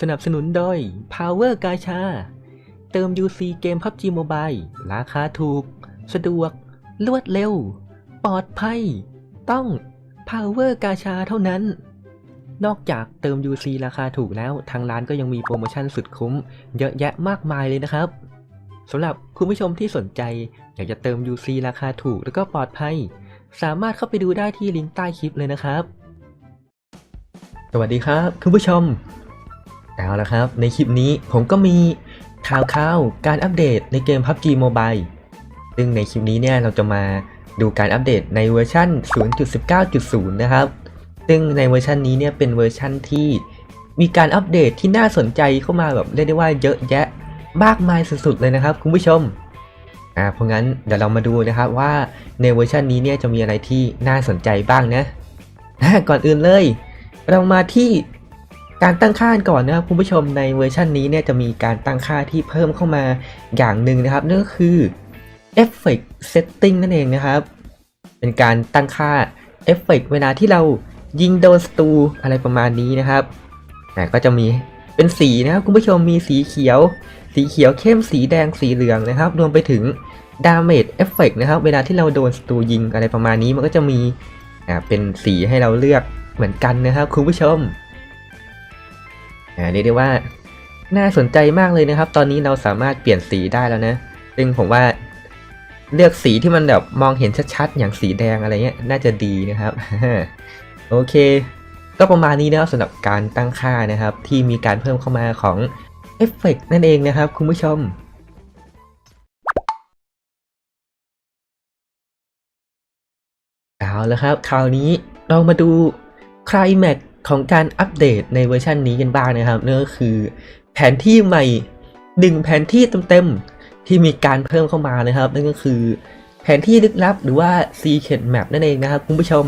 สนับสนุนโดย Power กาชา เติม UC เกม PUBG Mobile ราคาถูก สะดวก รวดเร็ว ปลอดภัย ต้อง Power กาชาเท่านั้น นอกจากเติม UC ราคาถูกแล้ว ทางร้านก็ยังมีโปรโมชั่นสุดคุ้ม เยอะแยะมากมายเลยนะครับสำหรับคุณผู้ชมที่สนใจ อยากจะเติม UC ราคาถูกแล้วก็ปลอดภัย สามารถเข้าไปดูได้ที่ลิงก์ใต้คลิปเลยนะครับ สวัสดีครับ คุณผู้ชม เอาละครับ ในคลิปนี้ผมก็มีข่าวข่าวการอัปเดตในเกม PUBG Mobile ซึ่งในคลิปนี้เนี่ยเราจะมาดูการอัปเดตในเวอร์ชัน0.19.0 นะครับ ซึ่งในเวอร์ชันนี้เนี่ยเป็นเวอร์ชันที่มีการอัปเดตที่น่าสนใจเข้ามาแบบเรียกได้ว่าเยอะแยะมากมายสุดๆเลยนะครับคุณผู้ชม อ่า เพราะงั้นเดี๋ยวเรามาดูนะครับว่าในเวอร์ชันนี้เนี่ยจะมีอะไรที่น่าสนใจบ้างนะอะก่อนอื่นเลย เรามาที่ การตั้งค่าก่อนนะครับคุณผู้ชมในเวอร์ชันนี้เนี่ยจะมีการตั้งค่าที่เพิ่มเข้ามาอย่างหนึ่งนะครับนั่นก็คือ Effect Setting นั่นเองนะครับ เป็นการตั้งค่าเอฟเฟกเวลาที่เรายิงโดนศัตรูอะไรประมาณนี้นะครับก็จะมีเป็นสีนะครับคุณผู้ชมมีสีเขียว สีเขียวเข้มสีแดงสีเหลืองนะครับ รวมไปถึงดาเมจเอฟเฟกนะครับ เวลาที่เราโดนศัตรูยิงอะไรประมาณนี้มันก็จะมีอ่าเป็นสีให้เราเลือกเหมือนกันนะครับคุณผู้ชม อ่าเรียกได้ว่าน่าสนใจมากเลยนะครับ ตอนนี้เราสามารถเปลี่ยนสีได้แล้วนะ ซึ่งผมว่าเลือกสีที่มันแบบมองเห็นชัดๆ อย่างสีแดงอะไรเงี้ยน่าจะดีนะครับ โอเค ก็ประมาณนี้นะครับสำหรับการตั้งค่านะครับ ที่มีการเพิ่มเข้ามาของเอฟเฟกนั่นเองนะครับ คุณผู้ชมเอาและครับ คราวนี้เรามาดูคลายแม็ก ของการอัปเดตในเวอร์ชันนี้กันบ้างนะครับนั่นก็คือ แผนที่ใหม่หนึ่งแผนที่เต็มๆที่มีการเพิ่มเข้ามานะครับนั่นก็คือแผนที่ลึกลับหรือว่า Secret Map นั่นเองนะครับคุณผู้ชม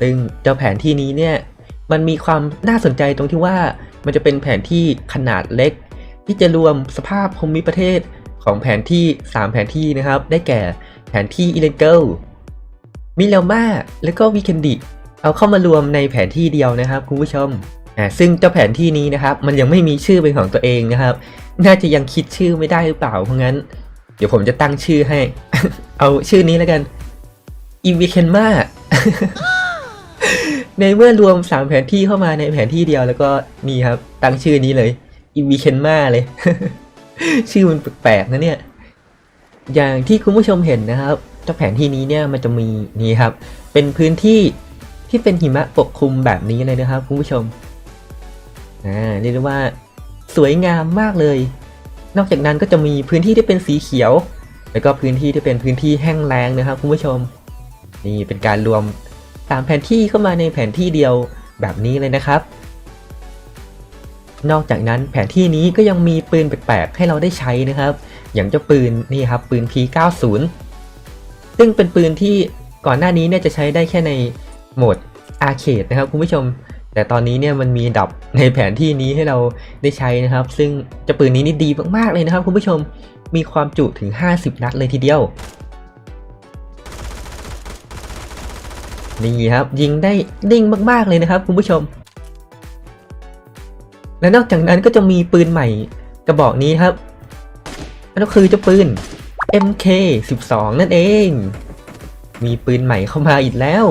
ซึ่งเจ้าแผนที่นี้เนี่ยมันมีความน่าสนใจตรงที่ว่ามันจะเป็นแผนที่ขนาดเล็ก ที่จะรวมสภาพภูมิประเทศของแผนที่ 3 แผนที่นะครับ ได้แก่แผนที่อิเลนเกลมิเลมาแล้วก็วีเคนดิ เอาเข้ามารวมในแผนที่เดียวนะครับคุณผู้ชมอ่าซึ่งเจ้าแผนที่นี้นะครับ มันยังไม่มีชื่อเป็นของตัวเองนะครับ น่าจะยังคิดชื่อไม่ได้หรือเปล่าเพราะงั้น เดี๋ยวผมจะตั้งชื่อให้ เอาชื่อนี้แล้วกันอีวีเคนมาในเมื่อรวม 3 แผนที่เข้ามาในแผนที่เดียวแล้วก็นี่ครับ ตั้งชื่อนี้เลยอีวีเคนมาเลย ชื่อมันแปลกๆนะเนี่ย อย่างที่คุณผู้ชมเห็นนะครับเจ้าแผนที่นี้เนี่ยมันจะมีนี่ครับ เป็นพื้นที่ ที่เป็นหิมะปกคลุมแบบนี้เลยนะครับคุณผู้ชมอ่าเรียกได้ว่าสวยงามมากเลย นอกจากนั้นก็จะมีพื้นที่ที่เป็นสีเขียว แล้วก็พื้นที่ที่เป็นพื้นที่แห้งแล้งนะครับคุณผู้ชม นี่เป็นการรวมสามแผนที่เข้ามาในแผนที่เดียวแบบนี้เลยนะครับ นอกจากนั้นแผนที่นี้ก็ยังมีปืนแปลกๆให้เราได้ใช้นะครับ อย่างเจ้าปืนนี่ครับปืน P90 ซึ่งเป็นปืนที่ก่อนหน้านี้เนี่ยจะใช้ได้แค่ใน โหมดอาร์เคดนะครับคุณผู้ชม แต่ตอนนี้เนี่ยมันมีดับในแผนที่นี้ให้เราได้ใช้นะครับ ซึ่งเจ้าปืนนี้นี่ดีมากๆเลยนะครับ คุณผู้ชมมีความจุถึง 50 นัดเลยทีเดียว นี่ครับยิงได้นิ่งมากๆเลยนะครับคุณผู้ชม และนอกจากนั้นก็จะมีปืนใหม่กระบอกนี้ครับนั่นก็คือเจ้าปืน MK12 นั่นเอง มีปืนใหม่เข้ามาอีกแล้ว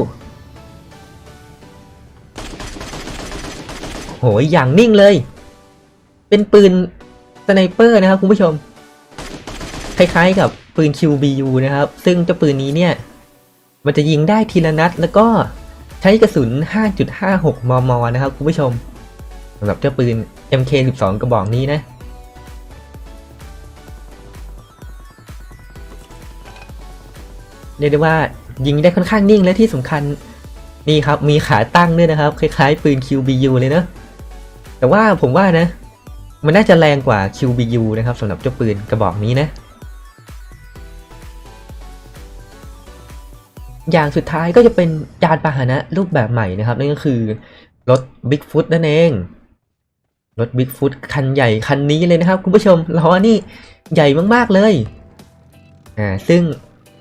โหยอย่างนิ่งเลย เป็นปืนสไนเปอร์นะครับคุณผู้ชม คล้ายๆกับปืน QBU นะครับ ซึ่งเจ้าปืนนี้เนี่ย มันจะยิงได้ทีละนัด แล้วก็ใช้กระสุน 5.56 มม นะครับคุณผู้ชมสำหรับเจ้าปืน MK12 กระบอกนี้นะเรียกได้ว่ายิงได้ค่อนข้างนิ่งและที่สำคัญนี่ครับมีขาตั้งด้วยนะครับ คล้ายๆปืน QBU เลยเนะ แต่ว่าผมว่านะ มันน่าจะแรงกว่า QBU นะครับสำหรับเจ้าปืนกระบอกนี้นะ อย่างสุดท้ายก็จะเป็นยานพาหนะรูปแบบใหม่นะครับ นั่นก็คือรถ Bigfoot นั่นเอง รถ Bigfoot คันใหญ่คันนี้เลยนะครับ คุณผู้ชมล้อนี่ใหญ่มากๆเลยอ่าซึ่ง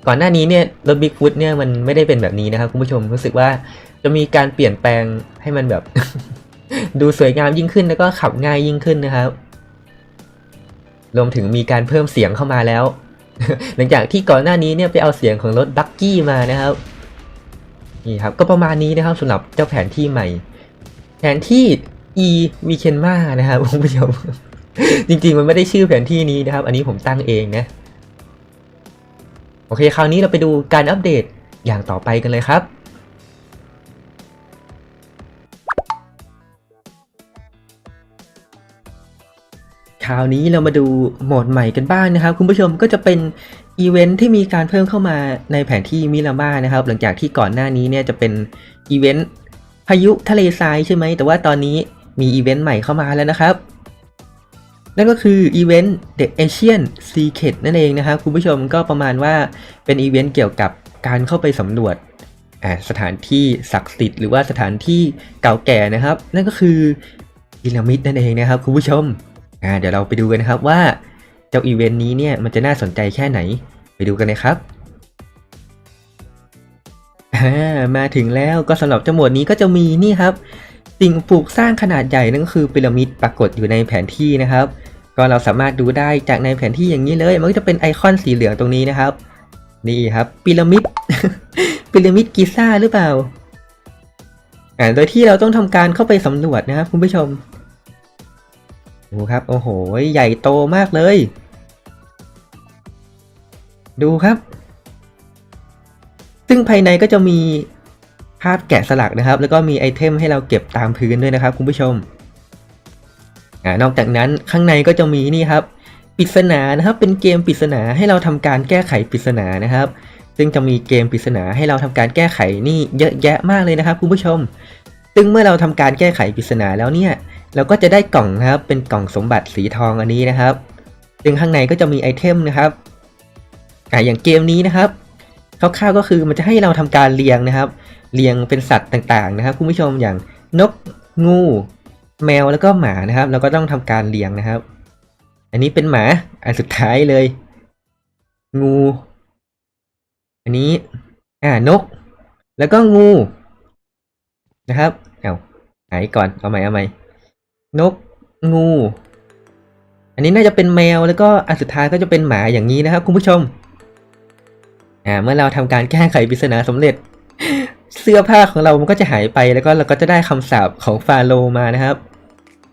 ก่อนหน้านี้เนี่ยรถ Bigfoot เนี่ยมันไม่ได้เป็นแบบนี้นะครับ คุณผู้ชมรู้สึกว่าจะมีการเปลี่ยนแปลงให้มันแบบ ดูสวยงามยิ่งขึ้นแล้วก็ขับง่ายยิ่งขึ้นนะครับ รวมถึงมีการเพิ่มเสียงเข้ามาแล้ว หลังจากที่ก่อนหน้านี้เนี่ยไปเอาเสียงของรถบักกี้มานะครับนี่ครับก็ประมาณนี้นะครับสำหรับเจ้าแผนที่ใหม่ แผนที่ e w e k e n m a นะครับคุณผู้ชมจริงๆมันไม่ได้ชื่อแผนที่นี้นะครับ อันนี้ผมตั้งเองนะ โอเค คราวนี้เราไปดูการอัปเดตอย่างต่อไปกันเลยครับ ราวนี้เรามาดูโหมดใหม่กันบ้างนะครับ คุณผู้ชมก็จะเป็นอีเวนท์ที่มีการเพิ่มเข้ามาในแผนที่มิรามานะครับ หลังจากที่ก่อนหน้านี้เนี่ยจะเป็นอีเวนต์พายุทะเลทรายใช่ไหม แต่ว่าตอนนี้มีอีเวนต์ใหม่เข้ามาแล้วนะครับ นั่นก็คืออีเวนต์ The Asian Secret นั่นเองนะครับ คุณผู้ชมก็ประมาณว่าเป็นอีเวนต์เกี่ยวกับการเข้าไปสำรวจสถานที่ศักดิ์สิทธิ์หรือว่าสถานที่เก่าแก่นะครับ นั่นก็คือพีระมิดนั่นเองนะครับคุณผู้ชม อ่าเดี๋ยวเราไปดูกันนะครับว่าเจ้าอีเวนต์นี้เนี่ยมันจะน่าสนใจแค่ไหน ไปดูกันเลยครับมาถึงแล้วก็สำหรับเจ้าหมวดนี้ก็จะมีนี่ครับ สิ่งปลูกสร้างขนาดใหญ่นั่นก็คือพีระมิดปรากฏอยู่ในแผนที่นะครับ ก็เราสามารถดูได้จากในแผนที่อย่างนี้เลย มันก็จะเป็นไอคอนสีเหลืองตรงนี้นะครับ นี่ครับพีระมิดพีระมิดกิซ่าหรือเปล่าอ่าโดยที่เราต้องทำการเข้าไปสำรวจนะครับคุณผู้ชม ดูครับ โอ้โห ใหญ่โตมากเลย ดูครับ ซึ่งภายในก็จะมีภาพแกะสลักนะครับ แล้วก็มีไอเทมให้เราเก็บตามพื้นด้วยนะครับ คุณผู้ชมอ่านอกจากนั้นข้างในก็จะมีนี่ครับปริศนานะครับ เป็นเกมปริศนาให้เราทำการแก้ไขปริศนานะครับ ซึ่งจะมีเกมปริศนาให้เราทำการแก้ไขนี่เยอะแยะมากเลยนะครับ คุณผู้ชม ซึ่งเมื่อเราทำการแก้ไขปริศนาแล้วเนี่ย เราก็จะได้กล่องนะครับ เป็นกล่องสมบัติสีทองอันนี้นะครับ ซึ่งข้างในก็จะมีไอเทมนะครับอ่าอย่างเกมนี้นะครับคร่าวๆก็คือมันจะให้เราทำการเรียงนะครับ เรียงเป็นสัตว์ต่างๆ นะครับคุณผู้ชมอย่างนกงู แมวแล้วก็หมานะครับ เราก็ต้องทำการเรียงนะครับ อันนี้เป็นหมาอันสุดท้ายเลย งู อันนี้ อ่านก แล้วก็งูนะครับเอาหายก่อนเอาใหม่เอาใหม่ นก งู อันนี้น่าจะเป็นแมวแล้วก็อันสุดท้ายก็จะเป็นหมาอย่างนี้นะครับคุณผู้ชม อ่า เมื่อเราทำการแก้ไขปริศนาสำเร็จ เสื้อผ้าของเรามันก็จะหายไปแล้วก็เราก็จะได้คำสาปของฟาโรมานะครับ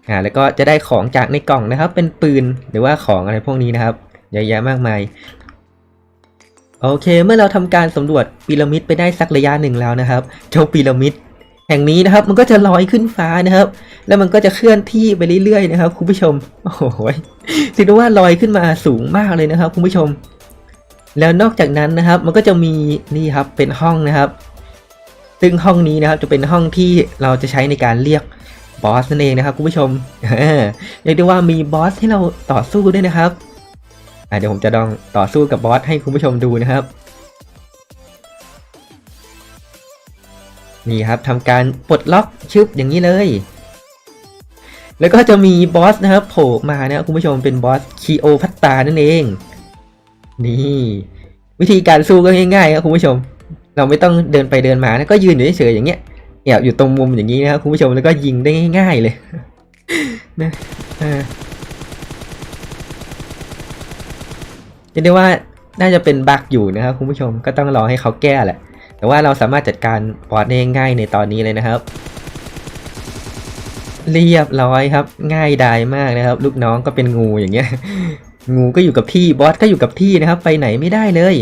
อ่า แล้วก็จะได้ของจากในกล่องนะครับ เป็นปืนหรือว่าของอะไรพวกนี้นะครับเยอะแยะมากมายโอเค เมื่อเราทำการสำรวจพีระมิดไปได้สักระยะหนึ่งแล้วนะครับ เจ้าพีระมิด แห่งนี้นะครับ มันก็จะลอยขึ้นฟ้านะครับ แล้วมันก็จะเคลื่อนที่ไปเรื่อยๆนะครับคุณผู้ชม โอ้โหถือว่าลอยขึ้นมาสูงมากเลยนะครับคุณผู้ชม แล้วนอกจากนั้นนะครับ มันก็จะมีนี่ครับเป็นห้องนะครับ ซึ่งห้องนี้นะครับจะเป็นห้องที่เราจะใช้ในการเรียกบอสนั่นเองนะครับคุณผู้ชมเรียกได้ว่ามีบอสให้เราต่อสู้ด้วยนะครับเดี๋ยวผมจะลองต่อสู้กับบอสให้คุณผู้ชมดูนะครับ นี่ครับทำการปลดล็อกชึบอย่างนี้เลย แล้วก็จะมีบอสนะครับโผล่มานะครับคุณผู้ชมเป็นบอสคีโอพัตตานั่นเอง นี่ วิธีการสู้ก็ง่ายๆครับคุณผู้ชม เราไม่ต้องเดินไปเดินมานะก็ยืนอยู่เฉยๆอย่างเงี้ยแอบอยู่ตรงมุมอย่างนี้นะครับคุณผู้ชมแล้วก็ยิงได้ง่ายๆเลยนะอ่าจะได้ว่าน่าจะเป็นบั๊กอยู่นะครับคุณผู้ชมก็ต้องรอให้เขาแก้แหละ แต่ว่าเราสามารถจัดการบอสได้ง่ายในตอนนี้เลยนะครับ เรียบร้อยครับ ง่ายดายมากนะครับ ลูกน้องก็เป็นงูอย่างเงี้ย งูก็อยู่กับที่บอสก็อยู่กับที่นะครับ ไปไหนไม่ได้เลย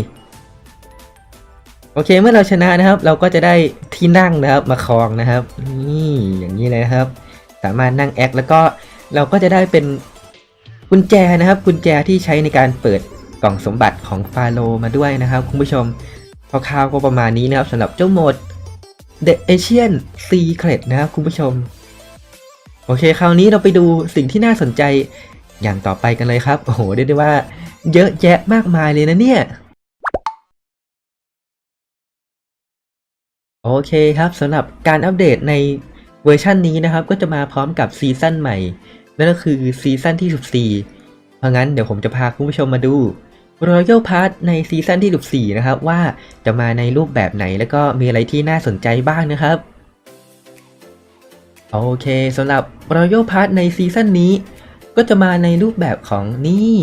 โอเคเมื่อเราชนะนะครับ เราก็จะได้ที่นั่งนะครับมาครองนะครับ นี่อย่างนี้เลยนะครับ สามารถนั่งแอคแล้วก็เราก็จะได้เป็นกุญแจนะครับ กุญแจที่ใช้ในการเปิดกล่องสมบัติของฟาโรมาด้วยนะครับ คุณผู้ชม คร่าวๆก็ประมาณนี้นะครับสำหรับเจ้าโหมด The Asian Secret นะครับคุณผู้ชม โอเคคราวนี้เราไปดูสิ่งที่น่าสนใจอย่างต่อไปกันเลยครับ โอ้โหเรียกได้ว่า เยอะแยะมากมายเลยนะเนี่ย โอเคครับสำหรับการอัปเดตในเวอร์ชันนี้นะครับ ก็จะมาพร้อมกับซีซั่นใหม่ นั่นก็คือซีซั่นที่ 14 เพราะงั้นเดี๋ยวผมจะพาคุณผู้ชมมาดู Royal Pass ในซีซั่นที่ 14 นะครับ ว่าจะมาในรูปแบบไหนแล้วก็มีอะไรที่น่าสนใจบ้างนะครับ โอเคสำหรับ Royal Pass ในซีซั่นนี้ ก็จะมาในรูปแบบของนี่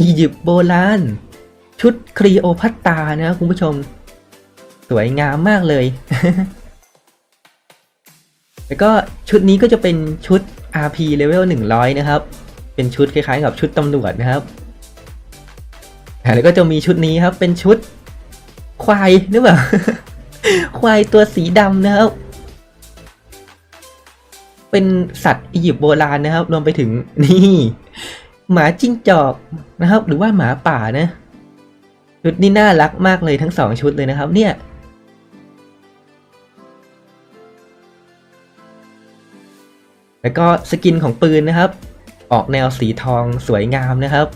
อียิปต์โบราณ ชุดครีโอพัตตานะครับคุณผู้ชม สวยงามมากเลย แล้วก็ชุดนี้ก็จะเป็นชุด RP level 100 นะครับ เป็นชุดคล้ายๆกับชุดตำรวจนะครับ แล้วก็จะมีชุดนี้ครับ เป็นชุดควายหรือเปล่า ควายตัวสีดำนะครับ เป็นสัตว์อียิปต์โบราณนะครับ รวมไปถึงนี่ หมาจิ้งจอกนะครับ หรือว่าหมาป่านะ ชุดนี้น่ารักมากเลยทั้งสองชุดเลยนะครับ เนี่ยแล้วก็สกินของปืนนะครับ ออกแนวสีทองสวยงามนะครับ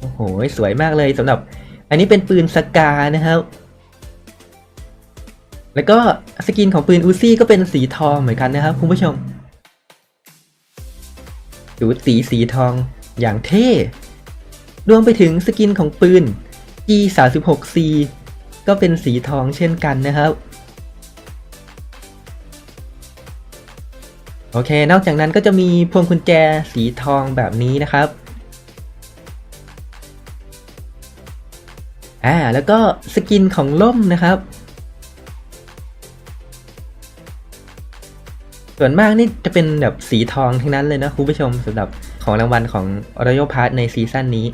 โอ้โห สวยมากเลยสำหรับ อันนี้เป็นปืนสกานะครับ แล้วก็สกินของปืนอูซี่ก็เป็นสีทองเหมือนกันนะครับคุณผู้ชม ดูสีสีทองอย่างเท่ รวมไปถึงสกินของปืน G36C ก็เป็นสีทองเช่นกันนะครับ โอเค นอกจากนั้นก็จะมีพวงกุญแจสีทองแบบนี้นะครับ อ่าแล้วก็สกินของล่มนะครับ ส่วนมากนี่จะเป็นแบบสีทองทั้งนั้นเลยนะคุณผู้ชมสำหรับของรางวัลของ Royal Pass ในซีซั่นนี้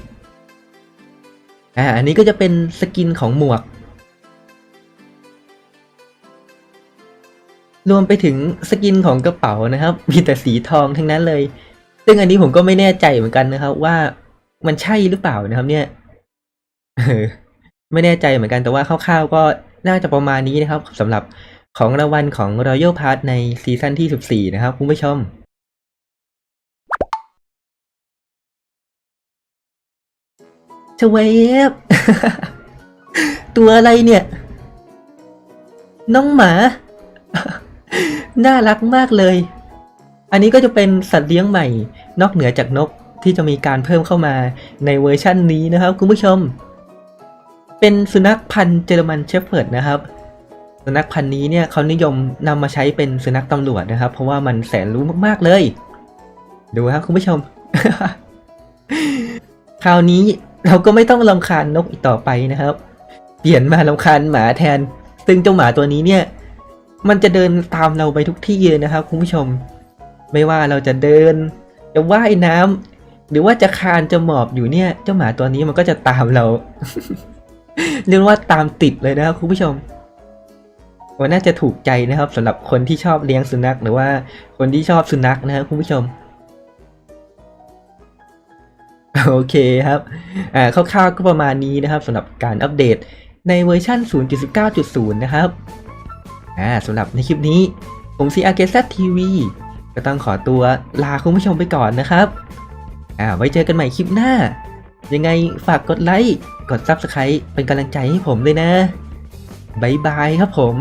อ่าอันนี้ก็จะเป็นสกินของหมวก รวมไปถึงสกินของกระเป๋านะครับมีแต่สีทองทั้งนั้นเลย ซึ่งอันนี้ผมก็ไม่แน่ใจเหมือนกันนะครับว่ามันใช่หรือเปล่านะครับเนี่ย เออ ไม่แน่ใจเหมือนกันแต่ว่าคร่าวๆก็น่าจะประมาณนี้นะครับสำหรับของรางวัลของ Royal Pass ในซีซั่นที่ 14 นะครับคุณผู้ชมชเวฟตัวอะไรเนี่ย น้องหมา น่ารักมากเลย อันนี้ก็จะเป็นสัตว์เลี้ยงใหม่ นอกเหนือจากนกที่จะมีการเพิ่มเข้ามาในเวอร์ชั่นนี้นะครับคุณผู้ชม เป็นสุนัขพันธุ์เยอรมันเชฟเฟิร์ดนะครับ สุนัขพันธุ์นี้เนี่ยเขานิยมนำมาใช้เป็นสุนัขตำรวจนะครับ เพราะว่ามันแสนรู้มากๆเลย ดูครับคุณผู้ชม คราวนี้เราก็ไม่ต้องรำคาญนกอีกต่อไปนะครับ เปลี่ยนมารำคาญหมาแทน ซึ่งเจ้าหมาตัวนี้เนี่ย มันจะเดินตามเราไปทุกที่เลยนะครับ คุณผู้ชม ไม่ว่าเราจะเดิน จะว่ายน้ำหรือว่าจะคานจะหมอบอยู่เนี่ย เจ้าหมาตัวนี้มันก็จะตามเรา เรียกว่าตามติดเลยนะครับคุณผู้ชมว่าน่าจะถูกใจนะครับสำหรับคนที่ชอบเลี้ยงสุนัขหรือว่าคนที่ชอบสุนัขนะครับคุณผู้ชม โอเคครับ อ่าคร่าวๆก็ประมาณนี้นะครับสำหรับการอัปเดตในเวอร์ชัน0.19.0 นะครับ อ่าสำหรับในคลิปนี้ ผมซีอาร์เกซทีวีก็ต้องขอตัวลาคุณผู้ชมไปก่อนนะครับ อ่า ไว้เจอกันใหม่คลิปหน้า ยังไงฝากกดไลค์กด Subscribe เป็นกำลังใจให้ผมด้วยนะ บ๊ายบายครับผม